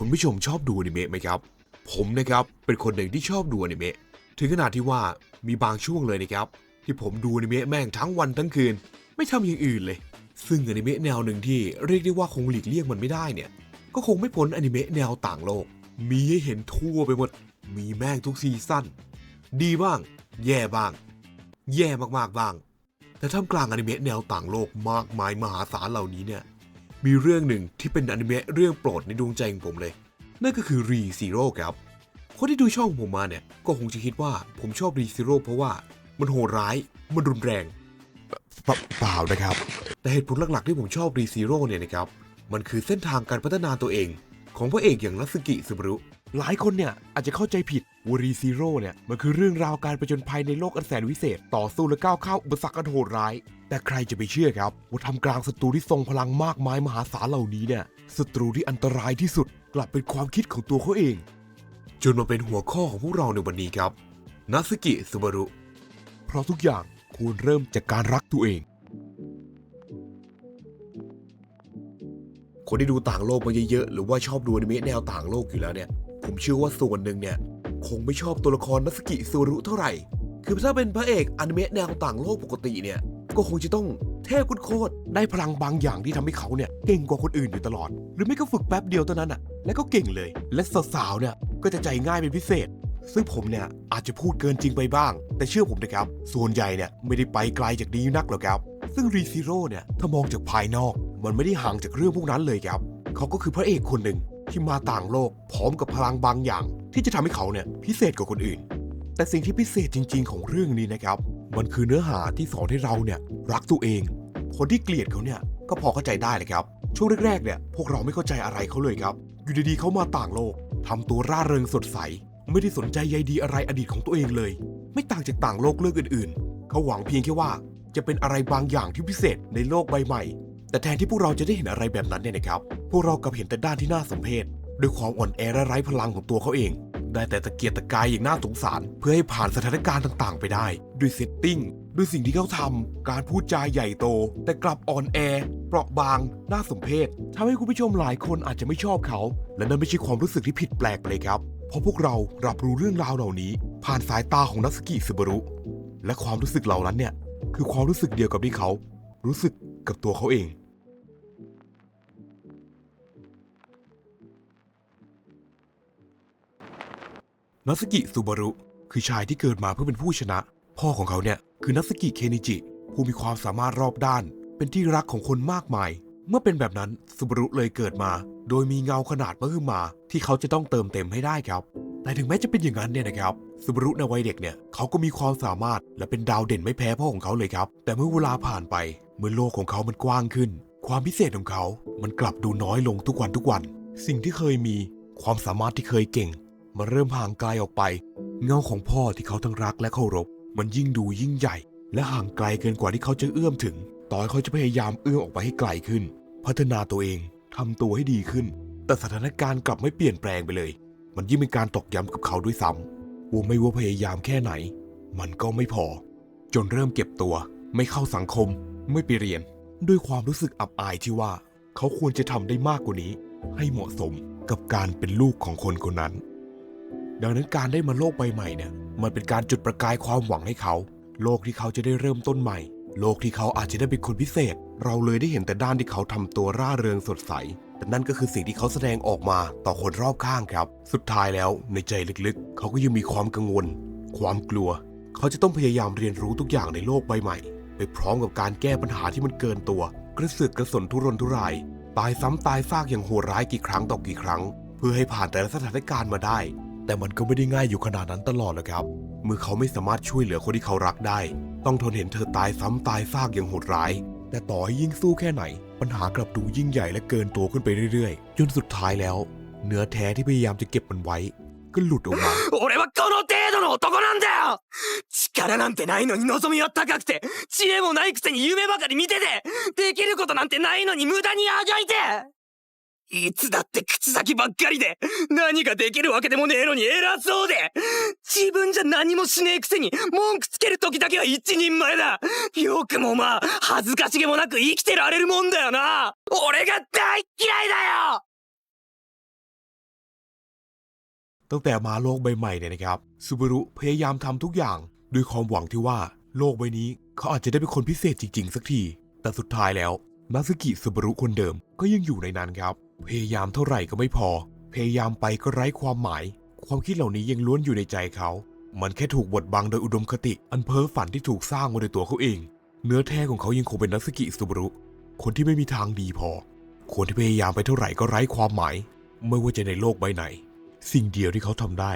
คุณผู้ชมชอบดูอนิเมะไหมครับ ผมนะครับเป็นคนหนึ่งที่ชอบดูอนิเมะถึงขนาดที่ว่ามีบางช่วงเลยนะครับ ที่ผมดูอนิเมะแม่งทั้งวันทั้งคืน ไม่ทำอย่างอื่นเลย ซึ่งอนิเมะแนวหนึ่งที่เรียกได้ว่าคงหลีกเลี่ยงมันไม่ได้เนี่ย ก็คงไม่พ้นอนิเมะแนวต่างโลก มีให้เห็นทั่วไปหมด มีแม่งทุกซีซั่นดีบ้าง แย่บ้าง แย่มากๆบ้างแต่ท่ามกลางอนิเมะแนวต่างโลกมากมายมหาศาลเหล่านี้เนี่ย มีเรื่องหนึ่งที่เป็นอนิเมะเรื่องโปรดในดวงใจของผมเลย นั่นก็คือรีซีโร่ครับ คนที่ดูช่องผมมาเนี่ย ก็คงจะคิดว่าผมชอบรีซีโร่เพราะว่ามันโหดร้าย มันรุนแรง เปเปล่านะครับ แต่เหตุผลหลักๆที่ผมชอบรีซีโร่เนี่ยนะครับ มันคือเส้นทางการพัฒนาตัวเอง ของพระเอกอย่างนัตสึกิสุบารุ หลายคนเนี่ยอาจจะเข้าใจผิดว่ารีซีโร่เนี่ยมันคือเรื่องราวการประจนภัยในโลกอันแสนวิเศษ ต่อสู้และก้าวข้ามอุปสรรคอันโหดร้าย แต่ใครจะไปเชื่อครับ ว่าทำกลางศัตรูที่ทรงพลังมากมายมหาศาลเหล่านี้เนี่ยศัตรูที่อันตรายที่สุดกลับเป็นความคิดของตัวเขาเอง จนมาเป็นหัวข้อของพวกเราในวันนี้ครับนัสกิสุบารุเพราะทุกอย่างควรเริ่มจากการรักตัวเองคนที่ดูต่างโลกมาเยอะๆ หรือว่าชอบดูอนิเมะแนวต่างโลกอยู่แล้วเนี่ย ผมเชื่อว่าส่วนหนึ่งเนี่ย คงไม่ชอบตัวละครนัสกิซูรุเท่าไหร่ คือถ้าเป็นพระเอกอนิเมะแนวต่างโลกปกติเนี่ย ก็คงจะต้องเทพโคตรได้พลังบางอย่างที่ทำให้เขาเนี่ยเก่งกว่าคนอื่นอยู่ตลอด หรือไม่ก็ฝึกแป๊บเดียวเท่านั้นอะ แล้วก็เก่งเลย และสาวๆเนี่ยก็จะใจง่ายเป็นพิเศษ ซึ่งผมเนี่ยอาจจะพูดเกินจริงไปบ้าง แต่เชื่อผมนะครับ ส่วนใหญ่เนี่ยไม่ได้ไปไกลจากนี้นักหรอกครับ ซึ่งรีซิโร่เนี่ยถ้ามองจากภายนอก มันไม่ได้ห่างจากเรื่องพวกนั้นเลยครับ เขาก็คือพระเอกคนหนึ่ง ที่มาต่างโลกพร้อมกับพลังบางอย่าง ที่จะทำให้เขาเนี่ยพิเศษกว่าคนอื่น แต่สิ่งที่พิเศษจริง ๆ ของเรื่องนี้นะครับ มันคือเนื้อหาที่สอนให้เราเนี่ยรักตัวเอง คนที่เกลียดเขาเนี่ยก็พอเข้าใจได้เลยครับ ช่วงแรกๆเนี่ยพวกเราไม่เข้าใจอะไรเขาเลยครับ อยู่ดีๆเขามาต่างโลกทำตัวร่าเริงสดใส ไม่ได้สนใจใยดีอะไรอดีตของตัวเองเลย ไม่ต่างจากต่างโลกเรื่องอื่น ๆ เขาหวังเพียงแค่ว่า จะเป็นอะไรบางอย่างที่พิเศษในโลกใบใหม่ แต่แทนที่พวกเราจะได้เห็นอะไรแบบนั้นเนี่ยนะครับ พวกเรากลับเห็นแต่ด้านที่น่าสมเพชด้วยความอ่อนแอและไร้พลังของตัวเขาเอง ได้แต่ตะเกียกตะกายอย่างน่าสงสาร เพื่อให้ผ่านสถานการณ์ต่างๆ ไปได้ ด้วยเซตติ้ง ด้วยสิ่งที่เขาทำการพูดจาใหญ่โต แต่กลับอ่อนแอ เปราะบาง น่าสมเพชทำให้คุณผู้ชมหลายคนอาจจะไม่ชอบเขา และนั่นไม่ใช่ความรู้สึกที่ผิดแปลกไปเลยครับ เพราะพวกเรารับรู้เรื่องราวเหล่านี้ ผ่านสายตาของนักสกิสึบรุ และความรู้สึกเหล่านั้นเนี่ยคือความรู้สึกเดียวกับที่เขา รู้สึก กับตัวเขาเอง นัสกิซูบารุคือชายที่เกิดมาเพื่อเป็นผู้ชนะ พ่อของเขาเนี่ยคือนัสกิเคนิจิ ผู้มีความสามารถรอบด้าน เป็นที่รักของคนมากมาย เมื่อเป็นแบบนั้นซูบารุเลยเกิดมา โดยมีเงาขนาดมหึมาที่เขาจะต้องเติมเต็มให้ได้ครับ แต่ถึงแม้จะเป็นอย่างนั้นเนี่ยนะครับซูบารุในวัยเด็กเนี่ยเขาก็มีความสามารถและเป็นดาวเด่นไม่แพ้พ่อของเขาเลยครับ แต่เมื่อเวลาผ่านไปเมื่อโลกของเขามันกว้างขึ้น ความพิเศษของเขา มันกลับดูน้อยลงทุกวันทุกวัน สิ่งที่เคยมี ความสามารถที่เคยเก่งมันเริ่มห่างไกลออกไป เงาของพ่อที่เขาทั้งรักและเคารพ มันยิ่งดูยิ่งใหญ่ และห่างไกลเกินกว่าที่เขาจะเอื้อมถึง ต่อให้เขาจะพยายามเอื้อมออกไปให้ไกลขึ้น พัฒนาตัวเองทำตัวให้ดีขึ้น แต่สถานการณ์กลับไม่เปลี่ยนแปลงไปเลย มันยิ่งเป็นการตอกย้ำกับเขาด้วยซ้ำว่าไม่ว่าพยายามแค่ไหน มันก็ไม่พอ จนเริ่มเก็บตัว ไม่เข้าสังคม ไม่ไปเรียน ด้วยความรู้สึกอับอายที่ว่า เขาควรจะทำได้มากกว่านี้ ให้เหมาะสมกับการเป็นลูกของคนคนนั้น ดังนั้นการได้มาโลกใบใหม่เนี่ย มันเป็นการจุดประกายความหวังให้เขา โลกที่เขาจะได้เริ่มต้นใหม่ โลกที่เขาอาจจะได้เป็นคนพิเศษ เราเลยได้เห็นแต่ด้านที่เขาทำตัวร่าเริงสดใส แต่นั่นก็คือสิ่งที่เขาแสดงออกมาต่อคนรอบข้างครับ สุดท้ายแล้วในใจลึกๆ เขาก็ยังมีความกังวล ความกลัว เขาจะต้องพยายามเรียนรู้ทุกอย่างในโลกใบใหม่ ไปพร้อมกับการแก้ปัญหาที่มันเกินตัว กระเสือกกระสนทุรนทุราย ตายซ้ำตายซากอย่างโหดร้ายกี่ครั้งต่อกี่ครั้ง เพื่อให้ผ่านแต่ละสถานการณ์มาได้ แต่มันก็ไม่ได้ง่ายอยู่ขนาดนั้นตลอดหรอกครับ เมื่อเขาไม่สามารถช่วยเหลือคนที่เขารักได้ ต้องทนเห็นเธอตายซ้ำตายซากอย่างโหดร้าย แต่ต่อให้ยิ่งสู้แค่ไหน ปัญหากลับดูยิ่งใหญ่และเกินตัวขึ้นไปเรื่อยๆ จนสุดท้ายแล้ว เนื้อแท้ที่พยายามจะเก็บมันไว้ ก็หลุดออกมา 俺はこの程度の男なんだよ力なんてないのに望みは高くて、知恵もないくせに夢ばかり見てて、できることなんてないのに無駄にあがいて いつだって口先ばっかりで、何ができるわけでもねえのに偉そうで自分じゃ何もしねえくせに文句つける時だけは一人前だよくもまあ、恥ずかしげもなく生きてられるもんだよな俺が大っ嫌いだよ ตั้งแต่มาโลกใบใหม่เนี่ยนะครับซูบารุพยายามทำทุกอย่างด้วยความหวังที่ว่าโลกใบนี้เขาอาจจะได้เป็นคนพิเศษจริง ๆ สักที แต่สุดท้ายแล้วนาซึกิซูบารุคนเดิมก็ยังอยู่ในนั้นครับ พยายามเท่าไหร่ก็ไม่พอ พยายามไปก็ไร้ความหมาย ความคิดเหล่านี้ยังล้วนอยู่ในใจเขา มันแค่ถูกบดบังโดยอุดมคติ อันเพ้อฝันที่ถูกสร้างมาโดยตัวเขาเอง เนื้อแท้ของเขายังคงเป็นนักสกิซูบารุ คนที่ไม่มีทางดีพอ คนที่พยายามไปเท่าไหร่ก็ไร้ความหมาย ไม่ว่าจะในโลกใบไหน สิ่งเดียวที่เขาทำได้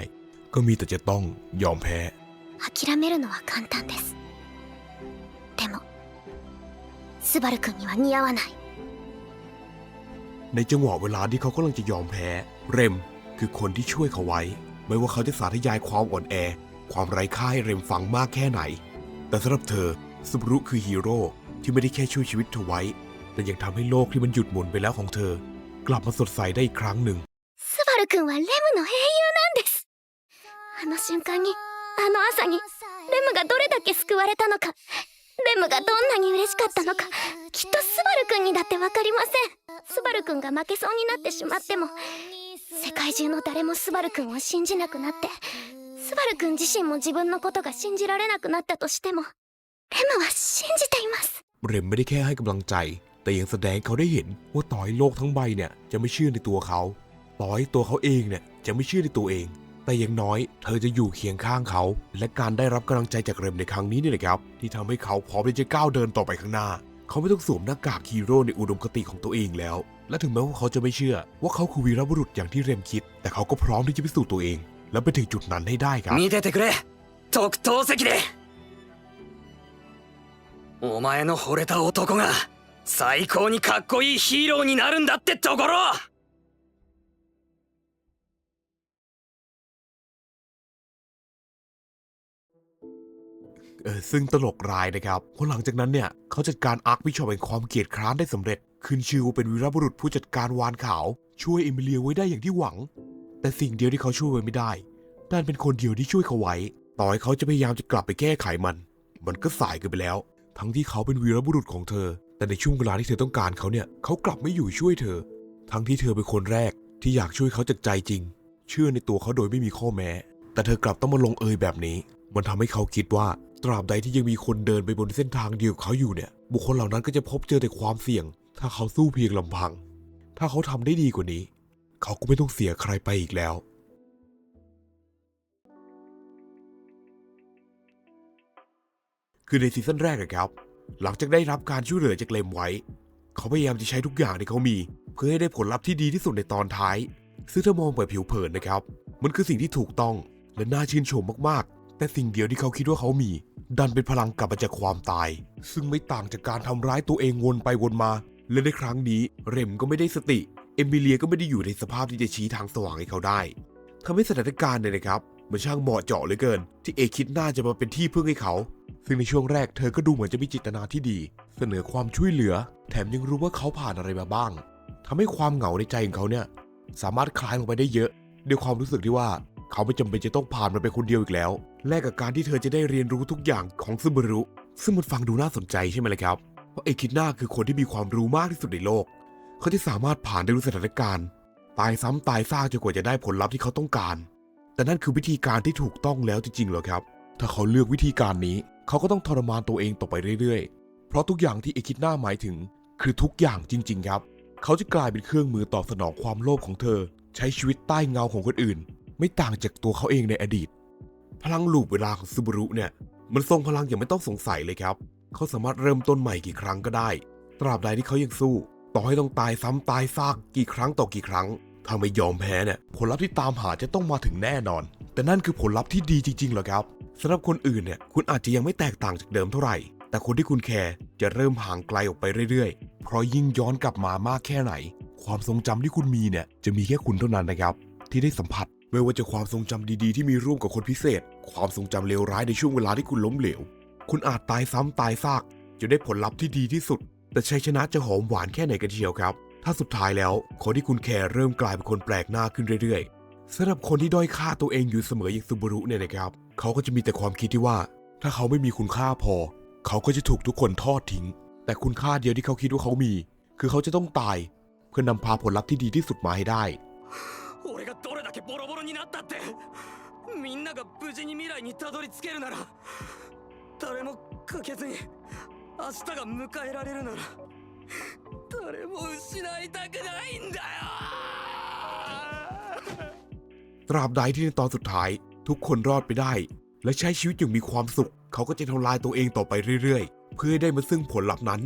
ก็มีแต่จะต้องยอมแพ้ 諦めるのは簡単ですでもスバル君には似合わない ในจังหวะเวลาที่เขากำลังจะยอมแพ้ เรมคือคนที่ช่วยเขาไว้ ไม่ว่าเขาจะสาธยายความอ่อนแอ ความไร้ค่าให้เรมฟังมากแค่ไหน แต่สำหรับเธอซูบารุคือฮีโร่ที่ไม่ได้แค่ช่วยชีวิตเธอไว้ แต่ยังทำให้โลกที่มันหยุดหมุนไปแล้วของเธอ กลับมาสดใสได้อีกครั้งหนึ่ง スバル君はレムの英雄なんですあの瞬間にあの朝にレムがどれだけ救われたのかレムがどんなに嬉しかったのか きっとスバル君にだってわかりませんスバル君が負けそうになってしまっても世界中の誰もスバル君を信じなくなってスバル君自身も自分のことが信じられなくなったとしてもレムは信じています เรมไม่ได้แค่ให้กำลังใจ แต่ยังแสดงให้เขาได้เห็นว่าต่อยโลกทั้งใบเนี่ยจะไม่เชื่อในตัวเขา ต่อยตัวเขาเองเนี่ยจะไม่เชื่อในตัวเอง แต่อย่างน้อยเธอจะอยู่เคียงข้างเขา และการได้รับกำลังใจจากเรมในครั้งนี้นี่แหละครับ ที่ทำให้เขาพร้อมที่จะก้าวเดินต่อไปข้างหน้า เขาไม่ต้องสวมหน้ากากฮีโร่ในอุดมคติของตัวเองแล้ว และถึงแม้ว่าเขาจะไม่เชื่อ ว่าเขาคือวีรบุรุษอย่างที่เรมคิด แต่เขาก็พร้อมที่จะพิสูจน์ตัวเอง และไปถึงจุดนั้นให้ได้ครับ 見ててくれ特等席でお前の惚れた男が最高にかっこいいヒーローになるんだってところ เออซึ่งตลกร้ายนะครับเพราะหลังจากนั้นเนี่ยเขาจัดการอาร์ควิชอลแห่งความเกลียดคร้านได้สำเร็จขึ้นชื่อว่าเป็นวีรบุรุษผู้จัดการวานขาว ช่วยเอมิเลียไว้ได้อย่างที่หวัง แต่สิ่งเดียวที่เขาช่วยไว้ไม่ได้นั่นเป็นคนเดียวที่ช่วยเขาไว้ ต่อให้เขาจะพยายามจะกลับไปแก้ไขมัน มันก็สายเกินไปแล้ว ทั้งที่เขาเป็นวีรบุรุษของเธอ แต่ในช่วงเวลาที่เธอต้องการเขาเนี่ยเขากลับไม่อยู่ช่วยเธอ ทั้งที่เธอเป็นคนแรกที่อยากช่วยเขาจากใจจริง เชื่อในตัวเขาโดยไม่มีข้อแม้ แต่เธอกลับต้องมาลงเอยแบบนี้ มันทำให้เขาคิดว่า ตราบใดที่ยังมีคนเดินไปบนเส้นทางเดียวกับเขาอยู่เนี่ย บุคคลเหล่านั้นก็จะพบเจอแต่ความเสี่ยง ถ้าเขาสู้เพียงลำพัง ถ้าเขาทำได้ดีกว่านี้ เขาก็ไม่ต้องเสียใครไปอีกแล้ว คือในซีซั่นแรกอะครับ หลังจากได้รับการช่วยเหลือจากเลมไว้ เขาพยายามจะใช้ทุกอย่างที่เขามี เพื่อให้ได้ผลลัพธ์ที่ดีที่สุดในตอนท้าย ซึ่งถ้ามองแบบผิวเผินนะครับ มันคือสิ่งที่ถูกต้องและน่าชื่นชมมากๆ แต่สิ่งเดียวที่เขาคิดว่าเขามี ดันเป็นพลังกลับมาจากความตาย ซึ่งไม่ต่างจากการทำร้ายตัวเองวนไปวนมา และในครั้งนี้เรมก็ไม่ได้สติ เอมิเลียก็ไม่ได้อยู่ในสภาพที่จะชี้ทางสว่างให้เขาได้ทำให้สถานการณ์เนี่ยนะครับมันช่างเหมาะเจาะเหลือเกิน ที่เอคิดน่าจะมาเป็นที่พึ่งให้เขา ซึ่งในช่วงแรกเธอก็ดูเหมือนจะมีจิตนาที่ดี เสนอความช่วยเหลือ แถมยังรู้ว่าเขาผ่านอะไรมาบ้างทำให้ความเหงาในใจของเขาเนี่ย สามารถคลายลงไปได้เยอะ ด้วยความรู้สึกที่ว่า เขาไม่จำเป็นจะต้องผ่านมันไปคนเดียวอีกแล้ว แลกกับการที่เธอจะได้เรียนรู้ทุกอย่างของซึบรุ ซึ่งมันฟังดูน่าสนใจใช่ไหมล่ะครับ เพราะเอคิดนาคือคนที่มีความรู้มากที่สุดในโลก เขาจะสามารถผ่านได้ทุกสถานการณ์ ตายซ้ำตายซากจนกว่าจะได้ผลลัพธ์ที่เขาต้องการ แต่นั่นคือวิธีการที่ถูกต้องแล้วจริงๆเหรอครับ ถ้าเขาเลือกวิธีการนี้ เขาก็ต้องทรมานตัวเองต่อไปเรื่อยๆ เพราะทุกอย่างที่เอคิดนาหมายถึง คือทุกอย่างจริง ๆ ครับ เขาจะกลายเป็นเครื่องมือตอบสนองความโลภของเธอ ใช้ชีวิตใต้เงาของคนอื่น ไม่ต่างจากตัวเขาเองในอดีต พลังลูปเวลาของซูบารุเนี่ย มันทรงพลังอย่างไม่ต้องสงสัยเลยครับ เขาสามารถเริ่มต้นใหม่กี่ครั้งก็ได้ ตราบใดที่เขายังสู้ ต่อให้ต้องตายซ้ำตายซากกี่ครั้งต่อกี่ครั้ง ถ้าไม่ยอมแพ้เนี่ยผลลัพธ์ที่ตามหาจะต้องมาถึงแน่นอน แต่นั่นคือผลลัพธ์ที่ดีจริงๆเหรอครับสำหรับคนอื่นเนี่ยคุณอาจจะยังไม่แตกต่างจากเดิมเท่าไหร่ แต่คนที่คุณแคร์จะเริ่มห่างไกลออกไปเรื่อยๆ เพราะยิ่งย้อนกลับมามากแค่ไหน ความทรงจำที่คุณมีเนี่ยจะมีแค่คุณเท่านั้นนะครับ ที่ได้สัมผัส ไม่ว่าจะความทรงจำดีๆที่มีร่วมกับคนพิเศษ ความทรงจำเลวร้ายในช่วงเวลาที่คุณล้มเหลว คุณอาจตายซ้ำตายซากจะได้ผลลัพธ์ที่ดีที่สุด แต่ชัยชนะจะหอมหวานแค่ไหนกันเชียวครับ ถ้าสุดท้ายแล้วคนที่คุณแคร์เริ่มกลายเป็นคนแปลกหน้าขึ้นเรื่อยๆสำหรับคนที่ด้อยค่าตัวเองอยู่เสมออย่างซูบารุเนี่ยนะครับ เขาก็จะมีแต่ความคิดที่ว่า ถ้าเขาไม่มีคุณค่าพอ เขาก็จะถูกทุกคนทอดทิ้ง แต่คุณค่าเดียวที่เขาคิดว่าเขามี คือเขาจะต้องตาย เพื่อนำพาผลลัพธ์ที่ดีที่สุดมาให้ได้ 俺がどれだけボロボロになったってみんなが無事に未来にたどり着けるなら誰も欠けずに明日が迎えられるなら誰も失いたくないんだよ ตราบใดที่ในตอนสุดท้าย ทุกคนรอดไปได้ และใช้ชีวิตอย่างมีความสุข เขาก็จะทำลายตัวเองต่อไปเรื่อยๆ เพื่อให้ได้มาซึ่งผลลัพธ์นั้น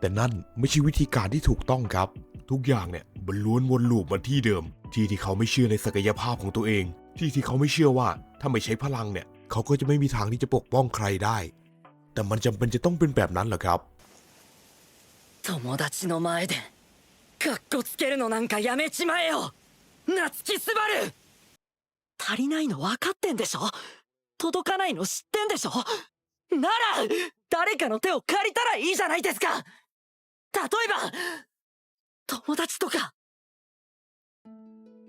แต่นั่นไม่ใช่วิธีการที่ถูกต้องครับ ทุกอย่างเนี่ยมันล้วนวนลูปมาที่เดิม ที่ที่เขาไม่เชื่อในศักยภาพของตัวเอง ที่ที่เขาไม่เชื่อว่าถ้าไม่ใช้พลังเนี่ย เขาก็จะไม่มีทางที่จะปกป้องใครได้ แต่มันจำเป็นจะต้องเป็นแบบนั้นเหรอครับ 友達の前でカッコつけるのなんかやめちまえよ夏木すばる足りないの分かってんでしょ届かないの知ってんでしょなら誰かの手を借りたらいいじゃないですか例えば 友達とか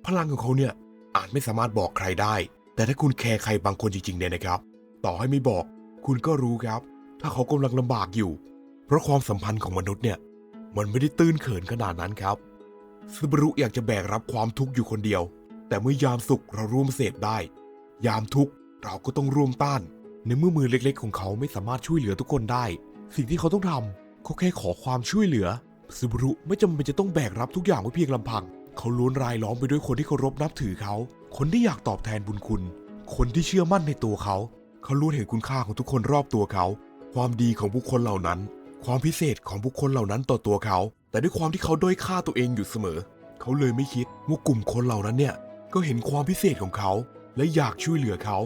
พลังของเขาเนี่ยอาจไม่สามารถบอกใครได้ แต่ถ้าคุณแคร์ใครบางคนจริงๆเนี่ยนะครับ ต่อให้ไม่บอก คุณก็รู้ครับ ถ้าเขากำลังลำบากอยู่ เพราะความสัมพันธ์ของมนุษย์เนี่ย มันไม่ได้ตื้นเขินขนาดนั้นครับซูบารุอยากจะแบกรับความทุกข์อยู่คนเดียว แต่เมื่อยามสุขเราร่วมเสพได้ ยามทุกข์เราก็ต้องร่วมต้าน ในเมื่อมือเล็กๆ ของเขาไม่สามารถช่วยเหลือทุกคนได้ สิ่งที่เขาต้องทำเขาแค่ขอความช่วยเหลือ ซูบารุไม่จำเป็นจะต้องแบกรับทุกอย่างไว้เพียงลำพัง เขาล้วนรายล้อมไปด้วยคนที่เคารพนับถือเขา คนที่อยากตอบแทนบุญคุณ คนที่เชื่อมั่นในตัวเขา เขาล้วนเห็นคุณค่าของทุกคนรอบตัวเขา ความดีของบุคคลเหล่านั้น ความพิเศษของบุคคลเหล่านั้นต่อตัวเขา แต่ด้วยความที่เขาด้อยค่าตัวเองอยู่เสมอ เขาเลยไม่คิดว่ากลุ่มคนเหล่านั้นเนี่ย ก็เห็นความพิเศษของเขา และอยากช่วยเหลือเขา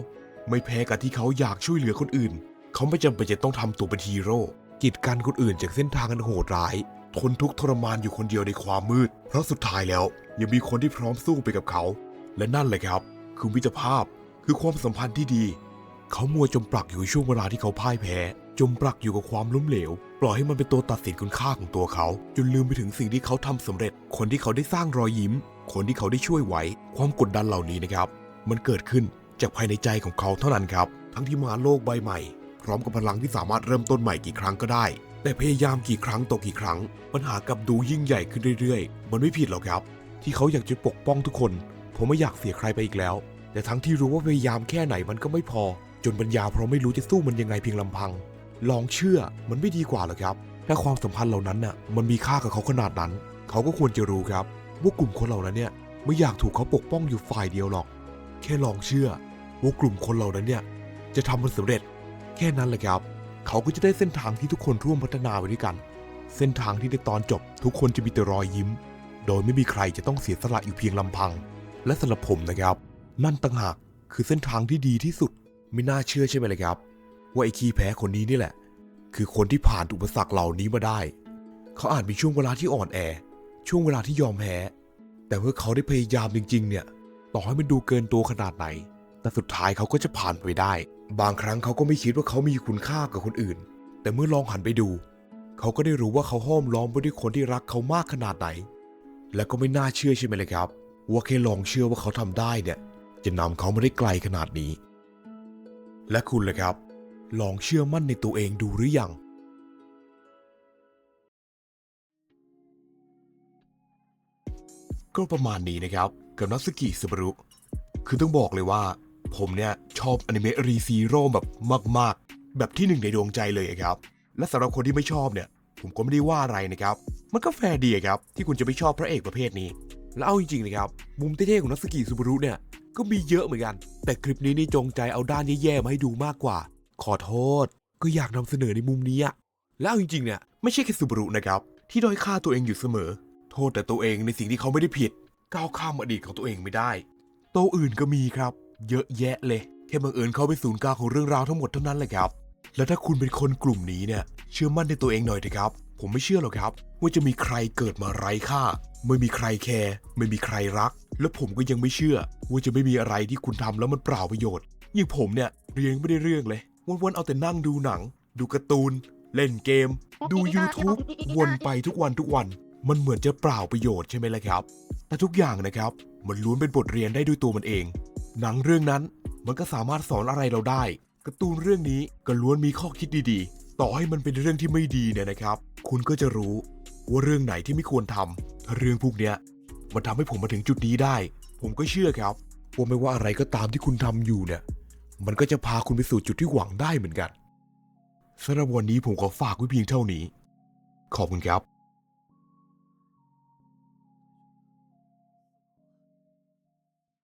ไม่แพ้กับที่เขาอยากช่วยเหลือคนอื่น เขาไม่จำเป็นจะต้องทำตัวเป็นฮีโร่กีดกันคนอื่นจากเส้นทางอันโหดร้าย ทนทุกข์ทรมานอยู่คนเดียวในความมืด เพราะสุดท้ายแล้วยังมีคนที่พร้อมสู้ไปกับเขา และนั่นแหละครับ คือมิตรภาพคือความสัมพันธ์ที่ดี เขามัวจมปลักอยู่ในช่วงเวลาที่เขาพ่ายแพ้ จมปลักอยู่กับความล้มเหลว ปล่อยให้มันเป็นตัวตัดสินคุณค่าของตัวเขา จนลืมไปถึงสิ่งที่เขาทำสำเร็จ คนที่เขาได้สร้างรอยยิ้ม คนที่เขาได้ช่วยไว้ ความกดดันเหล่านี้นะครับ มันเกิดขึ้นจากภายในใจของเขาเท่านั้นครับ ทั้งที่มาโลกใบใหม่ พร้อมกับพลังที่สามารถเริ่มต้นใหม่กี่ครั้งก็ได้ แต่พยายามกี่ครั้งต่อกี่ครั้ง ปัญหากับดูยิ่งใหญ่ขึ้นเรื่อยๆ มันไม่ผิดหรอกครับ ที่เขาอยากจะปกป้องทุกคน ผมไม่อยากเสียใครไปอีกแล้ว แต่ทั้งที่รู้ว่าพยายามแค่ไหนมันก็ไม่พอ จนปัญญาเพราะไม่รู้จะสู้มันยังไงเพียงลำพัง ลองเชื่อมันไม่ดีกว่าหรอครับ ถ้าความสัมพันธ์เหล่านั้นน่ะ มันมีค่ากับเขาขนาดนั้น เขาก็ควรจะรู้ครับว่ากลุ่มคนเหล่านั้นเนี่ยไม่อยากถูกเขาปกป้องอยู่ฝ่ายเดียวหรอก แค่ลองเชื่อว่ากลุ่มคนเหล่านั้นเนี่ยจะทำมันสำเร็จ แค่นั้นแหละครับ เขาก็จะได้เส้นทางที่ทุกคนร่วมพัฒนาไปด้วยกัน เส้นทางที่ในตอนจบ ทุกคนจะมีแต่รอยยิ้ม โดยไม่มีใครจะต้องเสียสละอยู่เพียงลำพัง และสำหรับผมนะครับ นั่นต่างหากคือเส้นทางที่ดีที่สุด ไม่น่าเชื่อใช่ไหมเลยครับ ว่าไอ้ขี้แพ้คนนี้นี่แหละ คือคนที่ผ่านอุปสรรคเหล่านี้มาได้ เขาอาจมีช่วงเวลาที่อ่อนแอ ช่วงเวลาที่ยอมแพ้ แต่เมื่อเขาได้พยายามจริง ๆ เนี่ย ต่อให้มันดูเกินตัวขนาดไหน แต่สุดท้ายเขาก็จะผ่านไปได้ บางครั้งเขาก็ไม่คิดว่าเขามีคุณค่ากับคนอื่น แต่เมื่อลองหันไปดู เขาก็ได้รู้ว่าเขาห้อมล้อมไปด้วยคนที่รักเขามากขนาดไหน และก็ไม่น่าเชื่อใช่ไหมเลยครับ ว่าแค่ลองเชื่อว่าเขาทำได้เนี่ย จะนำเขามาได้ไกลขนาดนี้ และคุณล่ะครับ ลองเชื่อมั่นในตัวเองดูหรือยังก็ประมาณนี้นะครับ กับนัสกิสบารุ คือต้องบอกเลยว่า ผมเนี่ยชอบอนิเมะรีซีโร่แบบมาก ๆ แบบที่หนึ่งในดวงใจเลยครับ และสำหรับคนที่ไม่ชอบเนี่ย ผมก็ไม่ได้ว่าอะไรนะครับ มันก็แฟร์ดีครับ ที่คุณจะไม่ชอบพระเอกประเภทนี้ แล้วเอาจริงๆนะครับ มุมเท่ๆของนัสกิซูบารุเนี่ย ก็มีเยอะเหมือนกัน แต่คลิปนี้นี่จงใจเอาด้านแย่ๆมาให้ดูมากกว่า ขอโทษ ก็อยากนำเสนอในมุมนี้อะแล้วเอาจริงๆเนี่ยไม่ใช่แค่ซูบารุนะครับ ที่ด้อยค่าตัวเองอยู่เสมอ โทษแต่ตัวเองในสิ่งที่เขาไม่ได้ผิด ก้าวข้ามอดีตของตัวเองไม่ได้ โตอื่นก็มีครับ เยอะแยะเลย แค่บังเอิญเข้าเป็นศูนย์กลางของเรื่องราวทั้งหมดเท่านั้นแหละครับ แล้วถ้าคุณเป็นคนกลุ่มนี้เนี่ย เชื่อมั่นในตัวเองหน่อยเถอะครับ ผมไม่เชื่อหรอกครับ ว่าจะมีใครเกิดมาไร้ค่า ไม่มีใครแคร์ ไม่มีใครรัก และผมก็ยังไม่เชื่อ ว่าจะไม่มีอะไรที่คุณทำแล้วมันเปล่าประโยชน์อย่างผมเนี่ยเรียนไม่ได้เรื่องเลย วันๆเอาแต่นั่งดูหนัง ดูการ์ตูน เล่นเกม ดู YouTube วนไปทุกวันทุกวัน มันเหมือนจะเปล่าประโยชน์ใช่ไหมล่ะครับ แต่ทุกอย่างนะครับ มันล้วนเป็นบทเรียนได้ด้วยตัวมันเอง หนังเรื่องนั้นมันก็สามารถสอนอะไรเราได้การ์ตูนเรื่องนี้ก็ล้วนมีข้อคิดดีๆ ต่อให้มันเป็นเรื่องที่ไม่ดีเนี่ยนะครับ คุณก็จะรู้ว่าเรื่องไหนที่ไม่ควรทำถ้าเรื่องพวกเนี้ยมันทำให้ผมมาถึงจุดนี้ได้ ผมก็เชื่อครับว่าไม่ว่าอะไรก็ตามที่คุณทำอยู่เนี่ย มันก็จะพาคุณไปสู่จุดที่หวังได้เหมือนกันสำหรับวันนี้ผมขอฝากไว้เพียงเท่านี้ ขอบคุณครับ